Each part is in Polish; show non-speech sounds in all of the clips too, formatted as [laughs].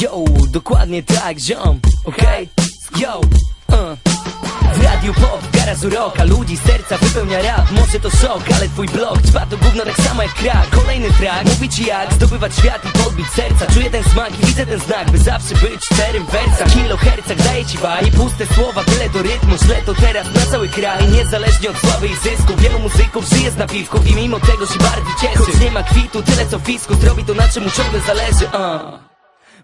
Yo, dokładnie tak, ziom, okej? Yo, uh. W radiu pop, garażu rock, a ludzi serca wypełnia rap. Może to szok, ale twój blog trwa to gówno tak samo jak krak. Kolejny track mówi ci jak zdobywać świat i podbić serca. Czuję ten smak i widzę ten znak, by zawsze być czterym wersach Kilohercach daje ci baj, puste słowa, byle do rytmu Źle to teraz na cały kraj, niezależnie od sławy i zysku. Wielu muzyków żyje z napiwków i mimo tego się bardziej cieszy. Choć nie ma kwitu, tyle co fisku, zrobi to na czym mu ciągle zależy, uh.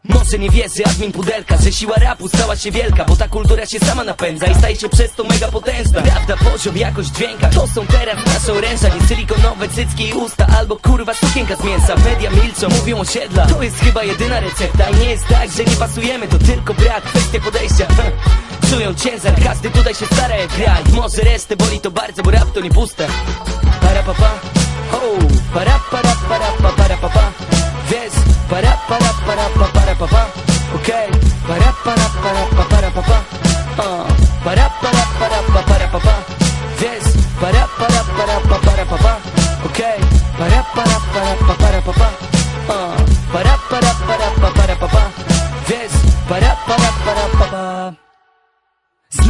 Może nie wierzy admin pudelka, że siła rapu stała się wielka Bo ta kultura się sama napędza i staje się przez to mega potężna. Prawda, poziom, jakość dźwięka, to są teraz nasze oręża Nie silikonowe cycki i usta, albo kurwa sukienka z mięsa. Media milczą, mówią osiedla, to jest chyba jedyna recepta I nie jest tak, że nie pasujemy, to tylko brak, kwestia podejścia. [laughs] Czują ciężar, każdy tutaj się stara jak kraj Może resztę boli to bardzo, bo rap to nie puste. Para pa Para para para pa para pa pa Wiesz, para para para pa para pa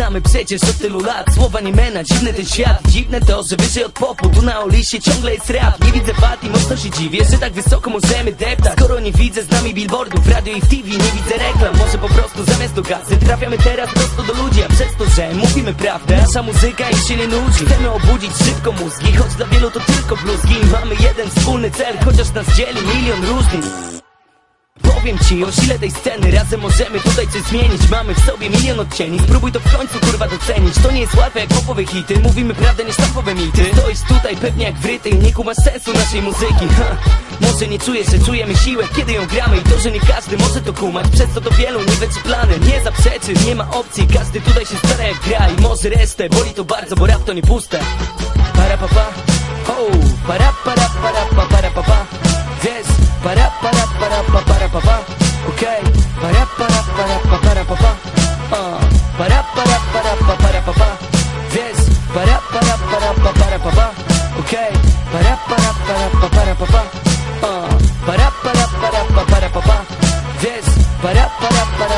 Znamy przecież od tylu lat. Słowa nie mena, dziwny ten świat. Dziwne to, że wyżej od popu Tu na Olisie ciągle jest rap. Nie widzę wad i mocno się dziwię Że tak wysoko możemy deptać. Skoro nie widzę z nami billboardów w Radio i w TV Nie widzę reklam. Może po prostu zamiast do gazy Trafiamy teraz prosto do ludzi. A przez to, że mówimy prawdę Nasza muzyka ich się nie nudzi. Chcemy obudzić szybko mózgi Choć dla wielu to tylko bluzgi. Mamy jeden wspólny cel Chociaż nas dzieli milion różnic Powiem ci o sile tej sceny Razem możemy tutaj coś zmienić. Mamy w sobie milion odcieni. Spróbuj to w końcu kurwa docenić. To nie jest łatwe jak popowe hity. Mówimy prawdę nie sztampowe mity. Stoisz tutaj pewnie jak wryty Nie kumasz sensu naszej muzyki. Ha. Może nie czujesz, że czujemy siłę Kiedy ją gramy. I to, że nie każdy może to kumać. Przez to to wielu niewycieplany Nie zaprzeczy, nie ma opcji. Każdy tutaj się stara jak gra I może resztę boli to bardzo, bo rap to nie puste. Para pa pa. Oh, para para para pa para pa pa. Wiesz, para para para pa para pa pa Okej, para para para pa para pa pa uh, Para para para pa para pa pa Wiesz, para para para pa para pa pa Okej, para para para pa para pa pa uh, Para para para pa para pa pa Wiesz, para para